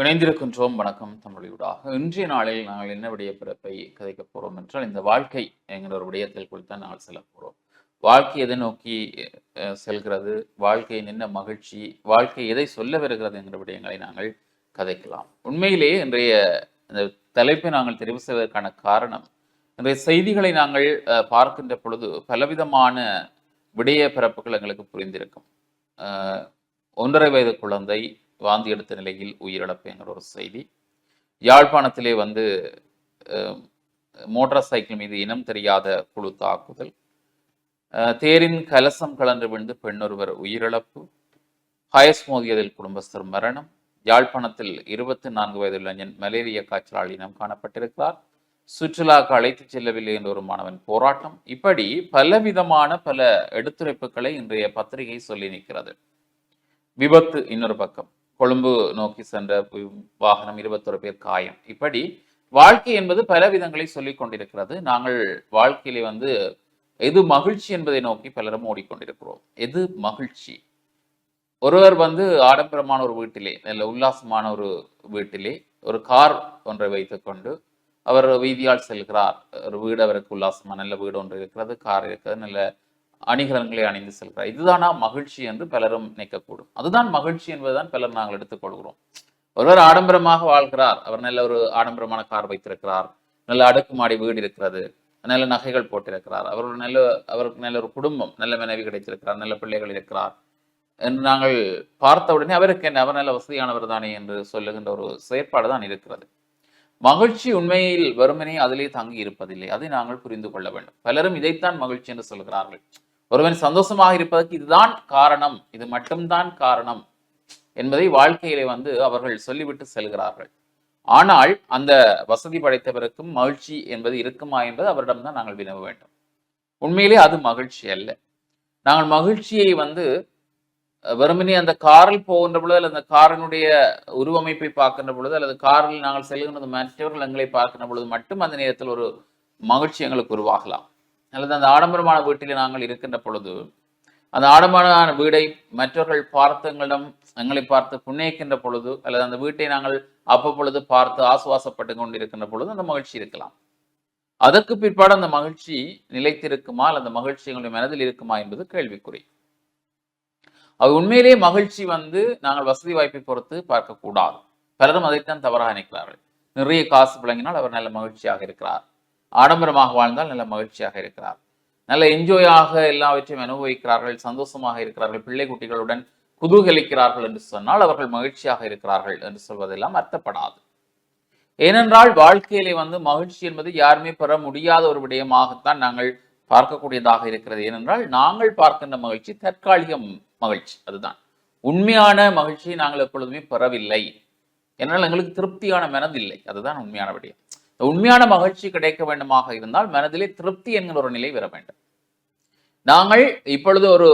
இணைந்திருக்கின்றோம். வணக்கம் தமிழூடாக இன்றைய நாளில் நாங்கள் என்ன விடய பிறப்பை கதைக்க போகிறோம் என்றால் இந்த வாழ்க்கை என்கிற ஒரு விடயத்தில் குறித்து நாங்கள் செல்ல போகிறோம் வாழ்க்கை எதை நோக்கி செல்கிறது? வாழ்க்கையின் என்ன மகிழ்ச்சி? வாழ்க்கை எதை சொல்ல வருகிறது என்கிற விடயங்களை நாங்கள் கதைக்கலாம். உண்மையிலே இன்றைய இந்த தலைப்பை நாங்கள் தெரிவு செய்வதற்கான காரணம் இன்றைய செய்திகளை நாங்கள் அஹ், பார்க்கின்ற பொழுது பலவிதமான விடய பிறப்புகள் எங்களுக்கு புரிந்திருக்கும். ஒன்றரை வயது குழந்தை வாந்தி எடுத்த நிலையில் உயிரிழப்புங்கிற ஒரு செய்தி. யாழ்ப்பாணத்திலே வந்து அஹ், மோட்டார் சைக்கிள் மீது இனம் தெரியாத குழு தாக்குதல். தேரின் கலசம் கலந்து விழுந்து பெண்ணொருவர் உயிரிழப்பு. ஹயஸ் மோதியதில் குடும்பஸ்தர் மரணம். யாழ்ப்பாணத்தில் இருபத்தி நான்கு வயது இளைஞன் மலேரியா காய்ச்சலால் இனம் காணப்பட்டிருக்கிறார். சுற்றுலாவுக்கு அழைத்துச் செல்லவில்லை என்ற ஒரு மாணவன் போராட்டம். இப்படி பலவிதமான பல எடுத்துரைப்புகளை இன்றைய பத்திரிகை சொல்லி நிற்கிறது. விபத்து இன்னொரு பக்கம். கொழும்பு நோக்கி சென்ற வாகனம் இருபத்தொரு பேர் காயம். இப்படி வாழ்க்கை என்பது பல விதங்களை சொல்லிக் கொண்டிருக்கிறது. நாங்கள் வாழ்க்கையிலே வந்து எது மகிழ்ச்சி என்பதை நோக்கி பலரும் ஓடிக்கொண்டிருக்கிறோம். எது மகிழ்ச்சி? ஒருவர் வந்து ஆடம்பரமான ஒரு வீட்டிலே நல்ல உல்லாசமான ஒரு வீட்டிலே ஒரு கார் ஒன்றை வைத்துக்கொண்டு அவர் வீதியால் செல்கிறார். ஒரு வீடு அவருக்கு உல்லாசமான நல்ல வீடு ஒன்று இருக்கிறது கார் இருக்கிறது நல்ல அணிகலன்களை அணிந்து செல்கிறார். இதுதானா மகிழ்ச்சி என்று பலரும் நினைக்கக்கூடும். அதுதான் மகிழ்ச்சி என்பதுதான் பலர் நாங்கள் எடுத்துக்கொள்கிறோம் ஒருவர் ஆடம்பரமாக வாழ்கிறார். அவர் நல்ல ஒரு ஆடம்பரமான கார் வைத்திருக்கிறார். நல்ல அடுக்குமாடி வீடு இருக்கிறது. நல்ல நகைகள் போட்டிருக்கிறார். அவர் ஒரு நல்ல அவருக்கு நல்ல ஒரு குடும்பம் நல்ல மனைவி கிடைத்திருக்கிறார் நல்ல பிள்ளைகள் இருக்கிறார் என்று நாங்கள் பார்த்த உடனே அவருக்கு என்ன அவர் நல்ல வசதியானவர் தானே என்று சொல்லுகின்ற ஒரு செயற்பாடு தான் இருக்கிறது. மகிழ்ச்சி உண்மையில் வெறுமனே அதிலே தங்கி இருப்பதில்லை. அதை நாங்கள் புரிந்து கொள்ள வேண்டும். பலரும் இதைத்தான் மகிழ்ச்சி என்று சொல்கிறார்கள். ஒருவன் சந்தோஷமாக இருப்பதற்கு இதுதான் காரணம். இது மட்டும்தான் காரணம் என்பதை வாழ்க்கையிலே வந்து அவர்கள் சொல்லிவிட்டு செல்கிறார்கள். ஆனால் அந்த வசதி படைத்தவருக்கும் மகிழ்ச்சி என்பது இருக்குமா என்பது அவரிடம்தான் நாங்கள் வினவ வேண்டும். உண்மையிலே அது மகிழ்ச்சி அல்ல. நாங்கள் மகிழ்ச்சியை வந்து வெறுமனே அந்த காரில் போகின்ற பொழுது அல்லது அந்த காரினுடைய உருவமைப்பை பார்க்கின்ற பொழுது அல்லது காரில் நாங்கள் செல்கின்ற மற்றவர்கள் எங்களை பார்க்கின்ற பொழுது மட்டும் அந்த நேரத்தில் ஒரு மகிழ்ச்சி எங்களுக்கு உருவாகலாம். அல்லது அந்த ஆடம்பரமான வீட்டிலே நாங்கள் இருக்கின்ற பொழுது அந்த ஆடம்பரமான வீடை மற்றவர்கள் பார்த்து எங்களிடம் எங்களை பார்த்து புண்ணியக்கின்ற பொழுது அல்லது அந்த வீட்டை நாங்கள் அவ்வப்பொழுது பார்த்து ஆசுவாசப்பட்டு கொண்டிருக்கின்ற பொழுது அந்த மகிழ்ச்சி இருக்கலாம். அதற்கு பிற்பாடு அந்த மகிழ்ச்சி நிலைத்திருக்குமா அல்லது அந்த மகிழ்ச்சி எங்களுடைய மனதில் இருக்குமா என்பது கேள்விக்குறி. அது உண்மையிலேயே மகிழ்ச்சி வந்து நாங்கள் வசதி வாய்ப்பை பொறுத்து பார்க்கக்கூடாது. பலரும் அதைத்தான் தவறாக நினைக்கிறார்கள். நிறைய காசு விளங்கினால் அவர் நல்ல மகிழ்ச்சியாக இருக்கிறார். ஆடம்பரமாக வாழ்ந்தால் நல்ல மகிழ்ச்சியாக இருக்கிறார். நல்ல என்ஜாயாக எல்லாவற்றையும் அனுபவிக்கிறார்கள் சந்தோஷமாக இருக்கிறார்கள் பிள்ளை குட்டிகளுடன் குதூகலிக்கிறார்கள் என்று சொன்னால் அவர்கள் மகிழ்ச்சியாக இருக்கிறார்கள் என்று சொல்வதெல்லாம் அர்த்தப்படாது. ஏனென்றால் வாழ்க்கையிலே வந்து மகிழ்ச்சி என்பது யாருமே பெற முடியாத ஒரு விடயமாகத்தான் நாங்கள் பார்க்கக்கூடியதாக இருக்கிறது. ஏனென்றால் நாங்கள் பார்க்கின்ற மகிழ்ச்சி தற்காலிக மகிழ்ச்சி அதுதான். உண்மையான மகிழ்ச்சியை நாங்கள் எப்பொழுதுமே பெறவில்லை. ஏனால் எங்களுக்கு திருப்தியான மனதில்லை. அதுதான் உண்மையான விடயம். உண்மையான மகிழ்ச்சி கிடைக்க வேண்டுமாக இருந்தால் மனதிலே திருப்தி என்கிற ஒரு நிலை வர வேண்டும். நாங்கள் இப்பொழுது ஒரு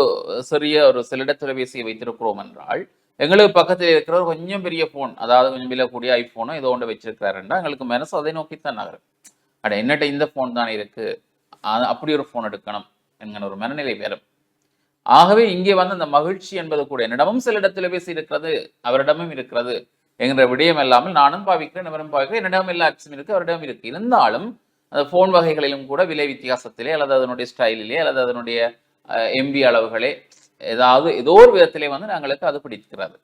சிறிய ஒரு செல்லிட தொலைபேசியை வைத்திருக்கிறோம் என்றால் எங்களுக்கு பக்கத்தில் இருக்கிற ஒரு கொஞ்சம் பெரிய ஃபோன் அதாவது கொஞ்சம் விலக்கூடிய ஐஃபோனோ ஏதோ ஒன்று வச்சிருக்கிறார் என்றால் எங்களுக்கு மனசு அதை நோக்கித்தான் நகரும். அட என்னட்ட இந்த ஃபோன் தானே இருக்கு? அப்படி ஒரு ஃபோன் எடுக்கணும் என்கிற ஒரு மனநிலை வரும். ஆகவே இங்கே வந்து அந்த மகிழ்ச்சி என்பது கூட என்னிடமும் சில தொலைபேசி இருக்கிறது அவரிடமும் இருக்கிறது. என்கிற விடயம் இல்லாமல் நானும் பாவிக்கிறேன் இவரும் பாவிக்கிறேன் என்னிடம் எல்லா அச்சமும் இருக்கு அவரிடம் இருக்குது இருந்தாலும் அந்த ஃபோன் வகைகளிலும் கூட விலை வித்தியாசத்திலே அல்லது அதனுடைய ஸ்டைலிலே அல்லது அதனுடைய எம்பி அளவுகளே ஏதாவது ஏதோ ஒரு விதத்திலே வந்து நாங்களுக்கு அது பிடிக்கிறது.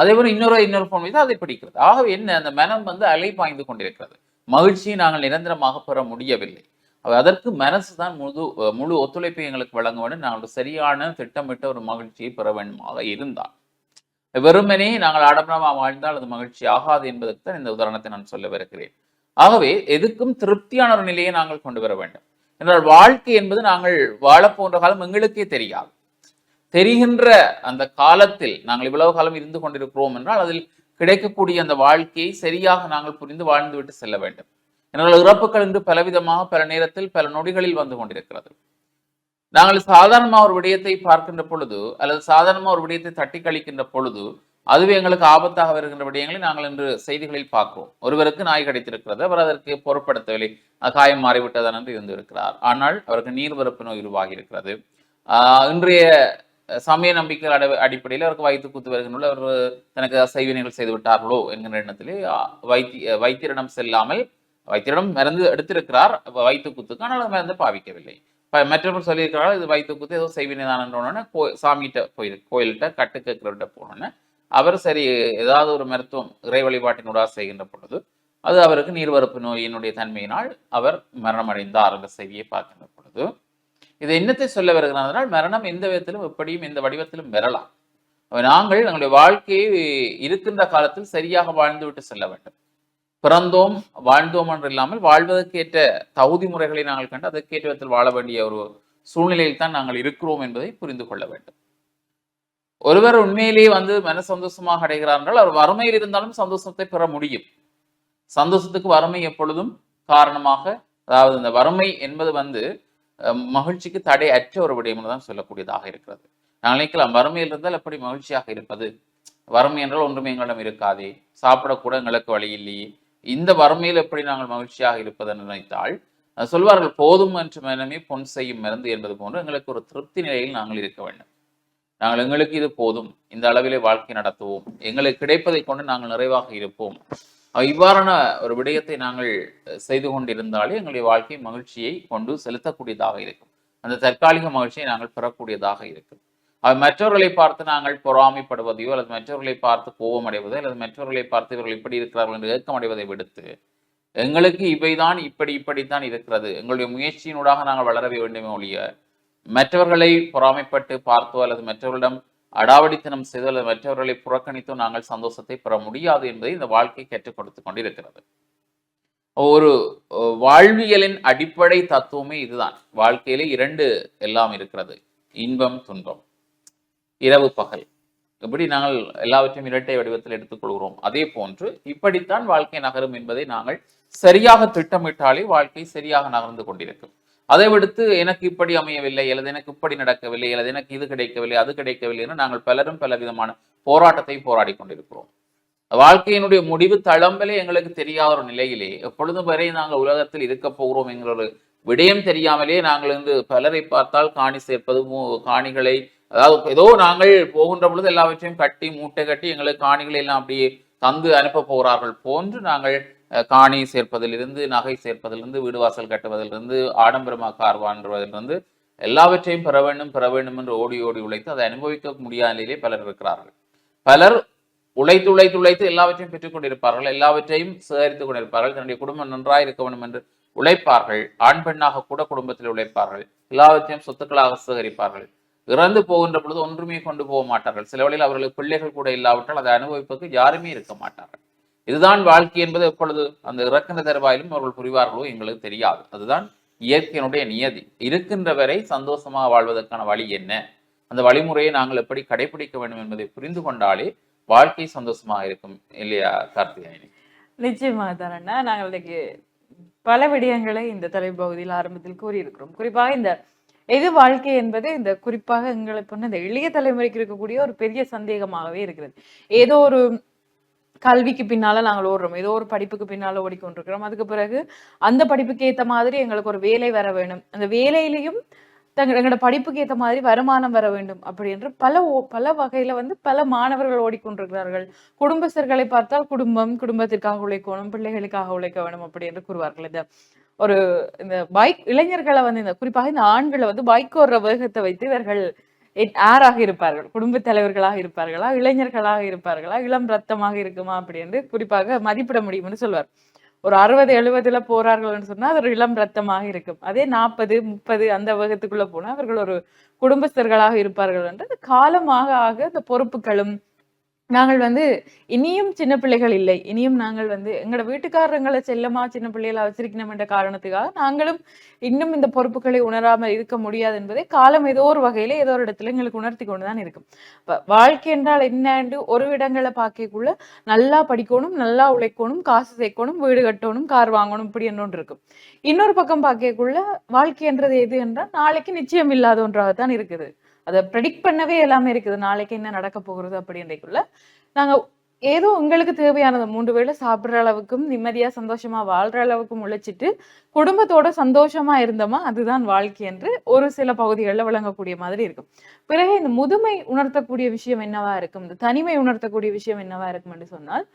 அதே போல இன்னொரு இன்னொரு ஃபோன் வைத்து அதை பிடிக்கிறது. ஆகவே என்ன அந்த மனம் வந்து அலை பாய்ந்து கொண்டிருக்கிறது. மகிழ்ச்சியை நாங்கள் நிரந்தரமாக பெற முடியவில்லை. அதற்கு மனசு தான் முழு முழு ஒத்துழைப்பை எங்களுக்கு வழங்க வேண்டும் நாங்கள் ஒரு சரியான திட்டமிட்ட ஒரு மகிழ்ச்சியை பெற வேண்டுமாக இருந்தால். வெறுமனே நாங்கள் ஆடம்பரமாக வாழ்ந்தால் அது மகிழ்ச்சி ஆகாது என்பதற்கு தான் இந்த உதாரணத்தை நான் சொல்ல வருகிறேன் ஆகவே எதுக்கும் திருப்தியான ஒரு நிலையை நாங்கள் கொண்டு வர வேண்டும். என்றால் வாழ்க்கை என்பது நாங்கள் வாழப் போன்ற காலம் எங்களுக்கே தெரியாது. தெரிகின்ற அந்த காலத்தில் நாங்கள் இவ்வளவு காலம் இருந்து கொண்டிருக்கிறோம் என்றால் அதில் கிடைக்கக்கூடிய அந்த வாழ்க்கையை சரியாக நாங்கள் புரிந்து வாழ்ந்துவிட்டு செல்ல வேண்டும். என்றால் இறப்புகள் என்று பலவிதமாக பல நேரத்தில் பல நொடிகளில் வந்து கொண்டிருக்கிறது. நாங்கள் சாதாரணமாக ஒரு விடயத்தை பார்க்கின்ற பொழுது அல்லது சாதாரணமாக ஒரு விடயத்தை தட்டி கழிக்கின்ற பொழுது அதுவே எங்களுக்கு ஆபத்தாக வருகின்ற விடயங்களை நாங்கள் இன்று செய்திகளில் பார்க்கிறோம். ஒருவருக்கு நாய் கிடைத்திருக்கிறது அவர் அதற்கு பொருட்படுத்தவில்லை. காயம் மாறிவிட்டதன் என்று இருந்திருக்கிறார். ஆனால் அவருக்கு நீர்வரப்பு நோய் உருவாகி இருக்கிறது ஆஹ் இன்றைய சமய நம்பிக்கை அடி அடிப்படையில் அவருக்கு வயிற்று குத்து வருகின்ற அவர் தனக்கு செய்வினைகள் செய்து விட்டார்களோ என்கிற எண்ணத்திலே வைத்திய வைத்தியரிடம் செல்லாமல் வைத்தியரிடம் மருந்து எடுத்திருக்கிறார். வயிற்று குத்துக்கு ஆனால் அந்த மருந்து பாவிக்கவில்லை. இப்போ மற்றவர்கள் சொல்லியிருக்கிறாங்க இது வயிற்று குத்து ஏதோ செய்வினை தானே கோ சாமிகிட்ட கோயில் கோயில்கிட்ட கட்டு கேட்கிறவர்கிட்ட போனோன்னே அவர் சரி ஏதாவது ஒரு மருத்துவம் இறை வழிபாட்டினூடாக செய்கின்ற பொழுது அது அவருக்கு நீர்வரப்பு நோயினுடைய தன்மையினால் அவர் மரணமடைந்தார் என்ற செய்தியை பார்க்கின்ற பொழுது இது என்னத்தை சொல்ல வருகிறார் மரணம் எந்த விதத்திலும் எப்படியும் எந்த வடிவத்திலும் பெறலாம் நாங்கள் எங்களுடைய வாழ்க்கையை இருக்கின்ற காலத்தில் சரியாக வாழ்ந்துவிட்டு செல்ல வேண்டும். பிறந்தோம் வாழ்ந்தோம் என்று இல்லாமல் வாழ்வதற்கேற்ற தகுதி முறைகளை நாங்கள் கண்டு அதற்கேற்ற விதத்தில் வாழ வேண்டிய ஒரு சூழ்நிலையில் தான் நாங்கள் இருக்கிறோம் என்பதை புரிந்து கொள்ள வேண்டும். ஒருவர் உண்மையிலேயே வந்து மன சந்தோஷமாக அடைகிறார் என்றால் அவர் வறுமையில் இருந்தாலும் சந்தோஷத்தை பெற முடியும். சந்தோஷத்துக்கு வறுமை எப்பொழுதும் காரணமாக அதாவது இந்த வறுமை என்பது வந்து அஹ், மகிழ்ச்சிக்கு தடை அற்ற ஒரு விடயம் தான் சொல்லக்கூடியதாக இருக்கிறது. நாங்கள் நினைக்கலாம் வறுமையில் இருந்தால் எப்படி மகிழ்ச்சியாக இருப்பது? வறுமை என்றால் ஒன்றுமே எங்களிடம் இருக்காதே. சாப்பிடக்கூட எங்களுக்கு வழி இல்லையே. இந்த வறுமையில் எப்படி நாங்கள் மகிழ்ச்சியாக இருப்பது நினைத்தால் சொல்வார்கள் போதும் என்று மனமே பொன் செய்யும் மருந்து என்பது போன்று எங்களுக்கு ஒரு திருப்தி நிலையில் நாங்கள் இருக்க வேண்டும். நாங்கள் எங்களுக்கு இது போதும். இந்த அளவிலே வாழ்க்கை நடத்துவோம். எங்களுக்கு கிடைப்பதை கொண்டு நாங்கள் நிறைவாக இருப்போம். இவ்வாறான ஒரு விடயத்தை நாங்கள் செய்து கொண்டிருந்தாலே எங்களுடைய வாழ்க்கை மகிழ்ச்சியை கொண்டு செலுத்தக்கூடியதாக இருக்கும். அந்த தற்காலிக மகிழ்ச்சியை நாங்கள் பெறக்கூடியதாக இருக்கும். அது மற்றவர்களை பார்த்து நாங்கள் பொறாமைப்படுவதையோ அல்லது மற்றவர்களை பார்த்து கோபம் அடைவதோ அல்லது மற்றவர்களை பார்த்து இவர்கள் இப்படி இருக்கிறார்கள் என்று ஏக்கம் அடைவதை விடுத்து எங்களுக்கு இவைதான் இப்படி இப்படித்தான் இருக்கிறது. எங்களுடைய முயற்சியினூடாக நாங்கள் வளர வேண்டுமே ஒழிய மற்றவர்களை பொறாமைப்பட்டு பார்த்தோ அல்லது மற்றவர்களிடம் அடாவடித்தனம் செய்தோ அல்லது மற்றவர்களை புறக்கணித்தோ நாங்கள் சந்தோஷத்தை பெற முடியாது என்பதை இந்த வாழ்க்கை கற்றுக் கொடுத்து கொண்டிருக்கிறது. ஒரு வாழ்வியலின் அடிப்படை தத்துவமே இதுதான். வாழ்க்கையிலே இரண்டு எல்லாம் இருக்கிறது. இன்பம் துன்பம். இரவு பகல். இப்படி நாங்கள் எல்லாவற்றையும் இரட்டை வடிவத்தில் எடுத்துக்கொள்கிறோம். அதே போன்று இப்படித்தான் வாழ்க்கை நகரும் என்பதை நாங்கள் சரியாக திட்டமிட்டாலே வாழ்க்கை சரியாக நகர்ந்து கொண்டிருக்கும். அதை விடுத்து எனக்கு இப்படி அமையவில்லை அல்லது எனக்கு இப்படி நடக்கவில்லை அல்லது எனக்கு இது கிடைக்கவில்லை அது கிடைக்கவில்லை என்று நாங்கள் பலரும் பல விதமான போராட்டத்தை போராடி கொண்டிருக்கிறோம். வாழ்க்கையினுடைய முடிவு தளம்பலே எங்களுக்கு தெரியாத ஒரு நிலையிலே எப்பொழுதும் வரை நாங்கள் உலகத்தில் இருக்க போகிறோம் என்கிற ஒரு விடயம் தெரியாமலே நாங்கள் இன்று பலரை பார்த்தால் காணி சேர்ப்பது காணிகளை அதாவது ஏதோ நாங்கள் போகின்ற பொழுது எல்லாவற்றையும் கட்டி மூட்டை கட்டி எங்களுக்கு காணிகளை எல்லாம் அப்படியே தந்து அனுப்ப போகிறார்கள் போன்று நாங்கள் காணி சேர்ப்பதிலிருந்து நகை சேர்ப்பதிலிருந்து வீடு வாசல் கட்டுவதிலிருந்து ஆடம்பரமாக கார் வாங்குவதிலிருந்து எல்லாவற்றையும் பெற வேண்டும் பெற வேண்டும் என்று ஓடி ஓடி உழைத்து அதை அனுபவிக்க முடியாத நிலையிலே பலர் இருக்கிறார்கள். பலர் உழைத்து உழைத்து உழைத்து எல்லாவற்றையும் பெற்றுக்கொண்டிருப்பார்கள் எல்லாவற்றையும் சேகரித்துக் கொண்டிருப்பார்கள். தன்னுடைய குடும்பம் நன்றாக இருக்க வேண்டும் என்று உழைப்பார்கள். ஆண் பெண்ணாக கூட குடும்பத்தில் உழைப்பார்கள். எல்லாவற்றையும் சொத்துக்களாக சேகரிப்பார்கள். இறந்து போகின்ற பொழுது ஒன்றுமே கொண்டு போக மாட்டார்கள். சில வழியில் அவர்களுக்கு பிள்ளைகள் கூட இல்லாவிட்டால் அதை அனுபவிப்பதற்கு யாருமே இருக்க மாட்டார்கள். இதுதான் வாழ்க்கை என்பது எப்பொழுது அந்த இறக்கின்ற தருவாயிலும் அவர்கள் புரிவார்களோ எங்களுக்கு தெரியாது. அதுதான் இயற்கையினுடைய நியதி. இருக்கின்ற வரை சந்தோஷமாக வாழ்வதற்கான வழி என்ன? அந்த வழிமுறையை நாங்கள் எப்படி கடைபிடிக்க வேண்டும் என்பதை புரிந்து கொண்டாலே வாழ்க்கை சந்தோஷமாக இருக்கும். இல்லையா கார்த்திகாயினி? நிச்சயமாக தானண்ணா. நாங்கள் பல விடயங்களை இந்த தலைப்பகுதியில் ஆரம்பத்தில் கூறியிருக்கிறோம். குறிப்பாக இந்த எது வாழ்க்கை என்பது இந்த குறிப்பாக எங்களை பொண்ணு இந்த எளிய தலைமுறைக்கு இருக்கக்கூடிய ஒரு பெரிய சந்தேகமாகவே இருக்கிறது. ஏதோ ஒரு கல்விக்கு பின்னால நாங்கள் ஓடுறோம். ஏதோ ஒரு படிப்புக்கு பின்னால ஓடிக்கொண்டிருக்கிறோம். அதுக்கு பிறகு அந்த படிப்புக்கு ஏத்த மாதிரி எங்களுக்கு ஒரு வேலை வர வேணும் அந்த வேலையிலையும் தங்க எங்களோட படிப்புக்கு ஏத்த மாதிரி வருமானம் வர வேண்டும் அப்படி என்று பல ஓ- பல வகையில வந்து பல மாணவர்கள் ஓடிக்கொண்டிருக்கிறார்கள். குடும்பஸ்தர்களை பார்த்தால் குடும்பம் குடும்பத்திற்காக உழைக்கணும் பிள்ளைகளுக்காக உழைக்க வேணும் அப்படி என்று கூறுவார்கள். இந்த ஒரு இந்த பைக் இளைஞர்களை வந்து இந்த குறிப்பாக இந்த ஆண்களை வந்து பைக் ஓடுற வேகத்தை வைத்து இவர்கள் எ- யாராக இருப்பார்கள். குடும்ப தலைவர்களாக இருப்பார்களா? இளைஞர்களாக இருப்பார்களா? இளம் ரத்தமாக இருக்குமா? அப்படி என்று குறிப்பாக மதிப்பிட முடியும்னு சொல்வார். ஒரு அறுபது எழுபதுல போறார்கள்னு சொன்னா அது ஒரு இளம் ரத்தமாக இருக்கும். அதே நாற்பது முப்பது அந்த வேகத்துக்குள்ள போனா அவர்கள் ஒரு குடும்பஸ்தர்களாக இருப்பார்கள் என்று அது காலமாக ஆக இந்த பொறுப்புகளும் நாங்கள் வந்து இனியும் சின்ன பிள்ளைகள் இல்லை. இனியும் நாங்கள் வந்து எங்களோட வீட்டுக்காரங்களை செல்லமா சின்ன பிள்ளைகளா வச்சிருக்கணும் என்ற காரணத்துக்காக நாங்களும் இன்னும் இந்த பொறுப்புகளை உணராமல் இருக்க முடியாது என்பதை காலம் ஏதோ ஒரு வகையில ஏதோ ஒரு இடத்துல எங்களுக்கு உணர்த்தி கொண்டுதான் இருக்கும். இப்போ வாழ்க்கை என்றால் என்னன்னு ஒரு இடங்களை பார்க்கக்குள்ள நல்லா படிக்கணும் நல்லா உழைக்கணும் காசு சேர்க்கணும் வீடு கட்டணும் கார் வாங்கணும் இப்படி என்னொன்று இருக்கும். இன்னொரு பக்கம் பார்க்கக்குள்ள வாழ்க்கை என்றது எது என்றால் நாளைக்கு நிச்சயம் இல்லாத ஒன்றாகத்தான் இருக்குது. அதை ப்ரெடிக்ட் பண்ணவே எல்லாமே இருக்குது. நாளைக்கு என்ன நடக்க போகிறது அப்படின்றக்குள்ள நாங்கள் ஏதோ உங்களுக்கு தேவையானது மூன்று வேளை சாப்பிட்ற அளவுக்கும் நிம்மதியாக சந்தோஷமாக வாழ்கிற அளவுக்கும் உழைச்சிட்டு குடும்பத்தோட சந்தோஷமாக இருந்தோமா அதுதான் வாழ்க்கை என்று ஒரு சில பகுதிகளில் விளங்கக்கூடிய மாதிரி இருக்கும். பிறகு இந்த முதுமை உணர்த்தக்கூடிய விஷயம் என்னவா இருக்கும்? இந்த தனிமை உணர்த்தக்கூடிய விஷயம் என்னவா இருக்கும் என்று சொன்னால்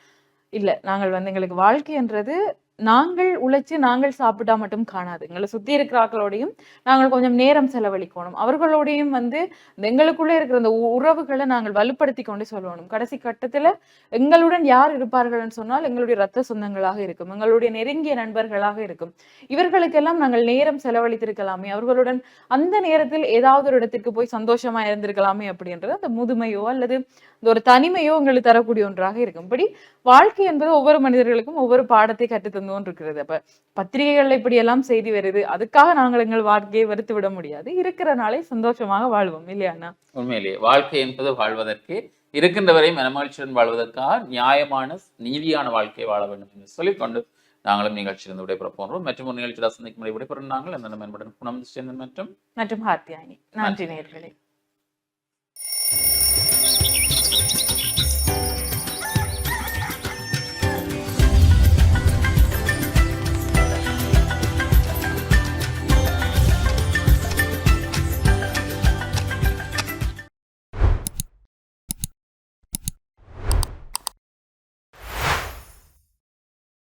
இல்லை நாங்கள் வந்து எங்களுக்கு வாழ்க்கைன்றது நாங்கள் உழைச்சு நாங்கள் சாப்பிட்டா மட்டும் காணாது. எங்களை சுத்தி இருக்கிறார்களோடையும் நாங்கள் கொஞ்சம் நேரம் செலவழிக்கணும். அவர்களோடையும் வந்து எங்களுக்குள்ளே இருக்கிற அந்த உ- உறவுகளை நாங்கள் வலுப்படுத்தி கொண்டு சொல்லணும். கடைசி கட்டத்துல எங்களுடன் யார் இருப்பார்கள்னு சொன்னால் எங்களுடைய ரத்த சொந்தங்களாக இருக்கும். எங்களுடைய நெருங்கிய நண்பர்களாக இருக்கும். இவர்களுக்கெல்லாம் நாங்கள் நேரம் செலவழித்திருக்கலாமே. அவர்களுடன் அந்த நேரத்தில் ஏதாவது ஒரு இடத்திற்கு போய் சந்தோஷமா இருந்திருக்கலாமே அப்படின்றது அந்த முதுமையோ அல்லது இந்த ஒரு தனிமையோ எங்களுக்கு தரக்கூடிய ஒன்றாக இருக்கும். இப்படி வாழ்க்கை என்பது ஒவ்வொரு மனிதர்களுக்கும் ஒவ்வொரு பாடத்தை கற்றுத்தந்தோம் தந்தோன் இருக்கிறது. அப்ப பத்திரிகைகள்ல இப்படி எல்லாம் செய்தி வருது. அதுக்காக நாங்கள் எங்கள் வாழ்க்கையை வெறுத்து விட முடியாது. இருக்கிற நாளை சந்தோஷமாக வாழ்வோம். இல்லையாண்ணா உண்மையிலேயே. வாழ்க்கை என்பது வாழ்வதற்கு இருக்கின்றவரை மனமகிழ்ச்சியுடன் வாழ்வதற்காக நியாயமான நீதியான வாழ்க்கையை வாழ வேண்டும் என்று சொல்லிக்கொண்டு நாங்களும் நிகழ்ச்சியிலிருந்து விடைபெற போன்றோம் மற்றும் ஒரு நிகழ்ச்சியில் சந்திக்கும் முறை விடைபெறும் நாங்கள். அந்த மேம்படன் குணம் சேர்ந்தன் மற்றும் மற்றும் ஹார்த்தியானி நன்றி நேர்களே